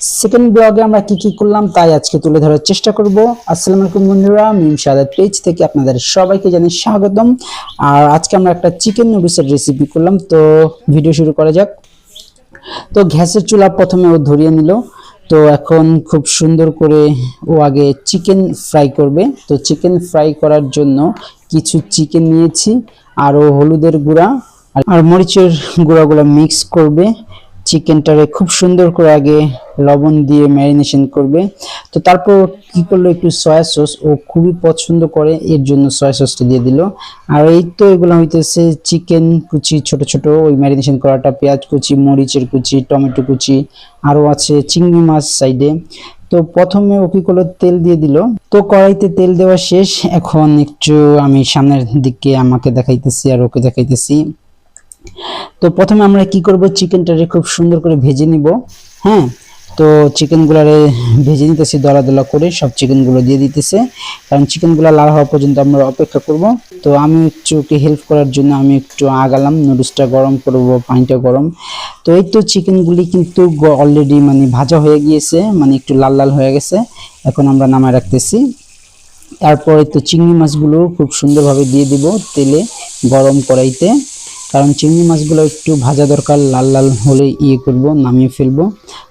Second ব্লগে আমরা কি কি করলাম তাই আজকে তুলে ধরার চেষ্টা করব। আসসালামু আলাইকুম বন্ধুরা, মিম সাদাত পেজ থেকে আপনাদের সবাইকে জানাই স্বাগতম। আর আজকে আমরা একটা চিকেন নুডলসের রেসিপি করলাম, তো ভিডিও শুরু করা যাক। তো গ্যাসের চুলা প্রথমে ও ধরিয়ে নিল। তো এখন খুব সুন্দর করে ও আগে চিকেন ফ্রাই করবে। তো চিকেন ফ্রাই করার জন্য কিছু চিকেন নিয়েছি, আর ও হলুদের গুঁড়া আর মরিচের গুঁড়াগুলো মিক্স করবে। চিকেনটারে খুব সুন্দর করে আগে লবণ দিয়ে ম্যারিনেশন করবে। তো তারপর কি করল একটু সয়া সস, ও খুবই পছন্দ করে, এর জন্য সয়া সসটা দিয়ে দিল। আর এই তো এগুলো হইতেছে চিকেন কুচি, ছোট ছোট, ওই ম্যারিনেশন করাটা পেঁয়াজ কুচি, মরিচের কুচি, টমেটো কুচি আরও আছে চিংড়ি মাছ সাইডে। তো প্রথমে ও কি করল, তেল দিয়ে দিল। তো কড়াইতে তেল দেওয়া শেষ, এখন একটু আমি সামনের দিকে আমাকে দেখাইতেছি আর ওকে দেখাইতেছি। তো প্রথমে আমরা কি করব? চিকেনটারে খুব সুন্দর করে ভেজে নিব। হ্যাঁ? তো চিকেনগুলারে ভেজে নিতেছি দলা দলা করে সব চিকেনগুলো দিয়ে দিতেছে। কারণ চিকেনগুলো লাল হওয়া পর্যন্ত আমরা অপেক্ষা করব। তো আমি একটু হেল্প করার জন্য আমি একটু আগালাম নুডলসটা গরম করব, পানিটা গরম। তো এই তো চিকেনগুলি কিন্তু অলরেডি মানে ভাজা হয়ে গিয়েছে মানে একটু লাল লাল হয়ে গেছে। এখন আমরা নামায় রাখতেছি। তারপরে তো চিংড়ি মাছগুলো খুব সুন্দরভাবে দিয়ে দিব তেলে গরম কড়াইতে। কারণ চিংড়ি মাছগুলো একটু ভাজা দরকার, লাল লাল হলে ইয়ে করব, নামিয়ে ফেলব।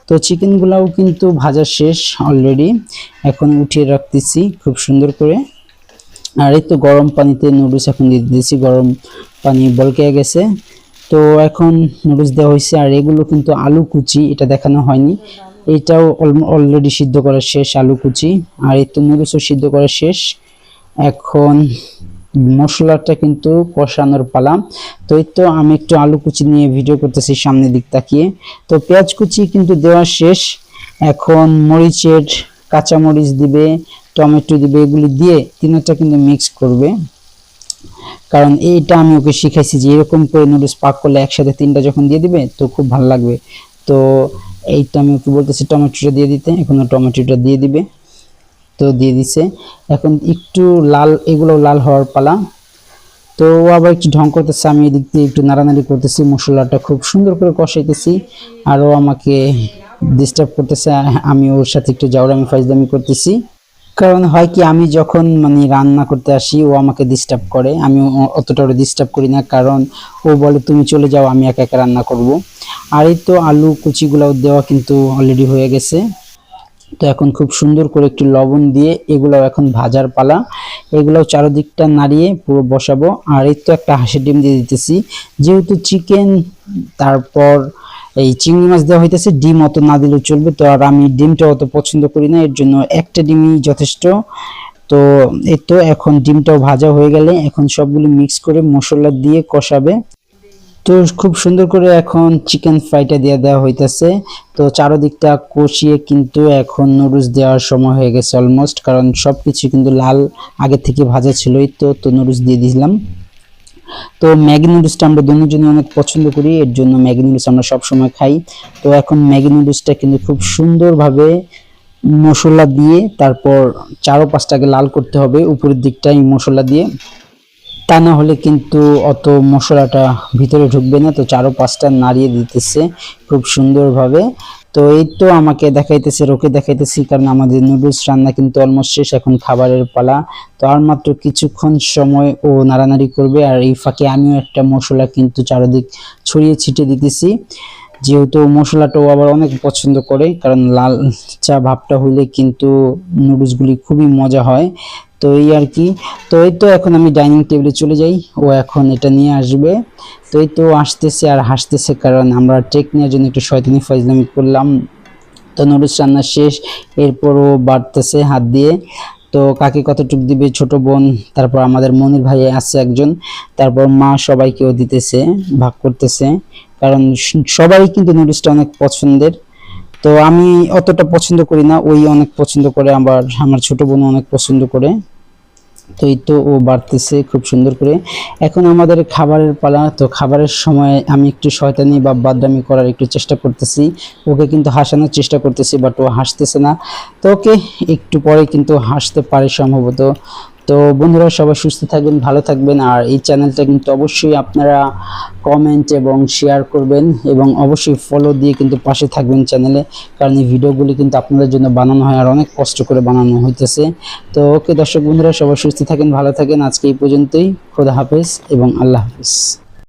তো চিকেনগুলাও কিন্তু ভাজা শেষ অলরেডি এখন উঠিয়ে রাখতেছি খুব সুন্দর করে। আর এই তো গরম পানিতে নুডলস এখন দিয়ে দিয়েছি গরম পানি বলকে গেছে। তো এখন নুডলস দেওয়া হয়েছে, আর এগুলো কিন্তু আলু কুচি, এটা দেখানো হয়নি। এটাও অলরেডি সিদ্ধ করা শেষ আলু কুচি, আর এই তো নুডলসও সিদ্ধ করা শেষ। এখন মশলাটা কিন্তু কষানোর পালা। তো এই তো আমি একটু আলু কুচি নিয়ে ভিডিও করতেছি সামনের দিক তাকিয়ে। তো পেঁয়াজ কুচি কিন্তু দেওয়া শেষ। এখন মরিচের কাঁচা মরিচ দিবে, টমেটো দিবে, এগুলি দিয়ে তিনটা কিন্তু মিক্স করবে। কারণ এইটা আমি ওকে শিখাইছি যে এরকম করে নুডলস পাক করলে একসাথে তিনটা যখন দিয়ে দিবে, তো খুব ভালো লাগবে। তো এইটা আমি ওকে বলতেছি টমেটোটা দিয়ে দিতে। এখন টমেটোটা দিয়ে দিবে। তো দিয়ে দিছে। এখন একটু লাল, এগুলো লাল হওয়ার পালা। তো আবার একটু ঢং করতেছে, আমি এদিক দিয়ে একটু নাড়ানাড়ি করতেছি, মশলাটা খুব সুন্দর করে কষাইতেছি। আর ও আমাকে ডিস্টার্ব করতেছে আমি ওর সাথে একটু জাউরামি ফাইজলামি করতেছি। কারণ হয় কি, আমি যখন মানে রান্না করতে আসি, ও আমাকে ডিস্টার্ব করে। আমি অতটা ওরে ডিস্টার্ব করি না, কারণ ও বলে, তুমি চলে যাও, আমি একা একা রান্না করব। আর এই তো আলু কুচিগুলো দেওয়া কিন্তু অলরেডি হয়ে গেছে। তো এখন খুব সুন্দর করে একটু লবণ দিয়ে এগুলো এখন ভাজার পালা। এগুলো চারদিকটা নাড়িয়ে পুরো বসাবো। আর এই তো একটা হাঁসের ডিম দিয়ে দিতেছি। যেহেতু চিকেন তারপর এই চিংড়ি মাছ দেওয়া হইতেছে, ডিম অত না দিলেও চলবে। তো আর আমি ডিমটা অত পছন্দ করি না, এর জন্য একটা ডিমই যথেষ্ট। তো এই তো এখন ডিমটাও ভাজা হয়ে গেলে এখন সবগুলো মিক্স করে মশলা দিয়ে কষাবে। তো খুব সুন্দর করে এখন চিকেন ফ্রাইটা দিয়ে দেওয়া হইতাছে। তো চারদিকটা কষিয়ে কিন্তু এখন নুডলস দেওয়ার সময় হয়ে গেছে অলমোস্ট কারণ সব কিছু কিন্তু লাল আগে থেকে ভাজা ছিলই, তো তো নুডলস দিয়ে দিলাম। তো ম্যাগি নুডলসটা আমরা দুজনই অনেক পছন্দ করি, এর জন্য ম্যাগি নুডলস আমরা সব সময় খাই। তো এখন ম্যাগি নুডলসটা কিন্তু খুব সুন্দরভাবে মশলা দিয়ে তারপর চারো পাঁচটাকে লাল করতে হবে, উপরের দিকটাই মশলা দিয়ে। তা না হলে কিন্তু অত মশলাটা ভিতরে ঢুকবে না, তো চারো পাঁচটা নাড়িয়ে দিতেছে খুব সুন্দরভাবে। তো এই তো আমাকে দেখাইতেছে, রোকে দেখাইতেছি, কারণ আমাদের নুডলস রান্না কিন্তু অলমোস্ট শেষ, এখন খাবারের পালা। তো আর মাত্র কিছুক্ষণ সময় ও নাড়ানাড়ি করবে, আর এই ফাঁকে আমিও একটা মশলা কিন্তু চারোদিক ছড়িয়ে ছিটিয়ে দিতেছি। যেহেতু মশলাটাও আবার অনেক পছন্দ করে, কারণ লাল চা ভাবটা হইলে কিন্তু নুডলসগুলি খুবই মজা হয়। তো এই আর কি। তো এই তো এখন আমি ডাইনিং টেবিলে চলে যাই। ও এখন এটা নিয়ে আসবে। তো এই তো আসতেছে আর হাসতেছে কারণ আমরা টেক নেওয়ার জন্য একটু শয়তানি ফাইজলামি করলাম। তো নুডলস রান্না শেষ। এরপর ও বাড়তেছে হাত দিয়ে। তো কাকে কতটুক দিবে ছোট বোন? তারপর আমাদের মনির ভাই আছে একজন। তারপর মা সবাইকেও দিতেছে, ভাগ করতেছে। কারণ সবাই কিন্তু নুডলসটা অনেক পছন্দের। তো আমি অতটা পছন্দ করি না। ওই অনেক পছন্দ করে, আবার আমার ছোট বোন অনেক পছন্দ করে। তো এই তো ও বাড়তেছে খুব সুন্দর করে। এখন আমাদের খাবারের পালা, তো খাবারের সময় আমি একটু শয়তানি বা বাদামি করার একটু চেষ্টা করতেছি। ওকে কিন্তু হাসানোর চেষ্টা করতেছি বাট ও হাসতেছে না। তো ওকে একটু পরে কিন্তু হাসতে পারে সম্ভবত। তো বন্ধুরা, সবাই সুস্থ থাকবেন, ভালো থাকবেন, আর এই চ্যানেলটা কিন্তু অবশ্যই আপনারা কমেন্ট এবং শেয়ার করবেন এবং অবশ্যই ফলো দিয়ে কিন্তু পাশে থাকবেন চ্যানেলে কারণ এই ভিডিওগুলি কিন্তু আপনাদের জন্য বানানো হয় আর অনেক কষ্ট করে বানানো হইতেছে। তো ওকে দর্শক বন্ধুরা, সবাই সুস্থ থাকেন, ভালো থাকেন। আজকে এই পর্যন্তই। খোদা হাফেজ এবং আল্লাহ হাফেজ।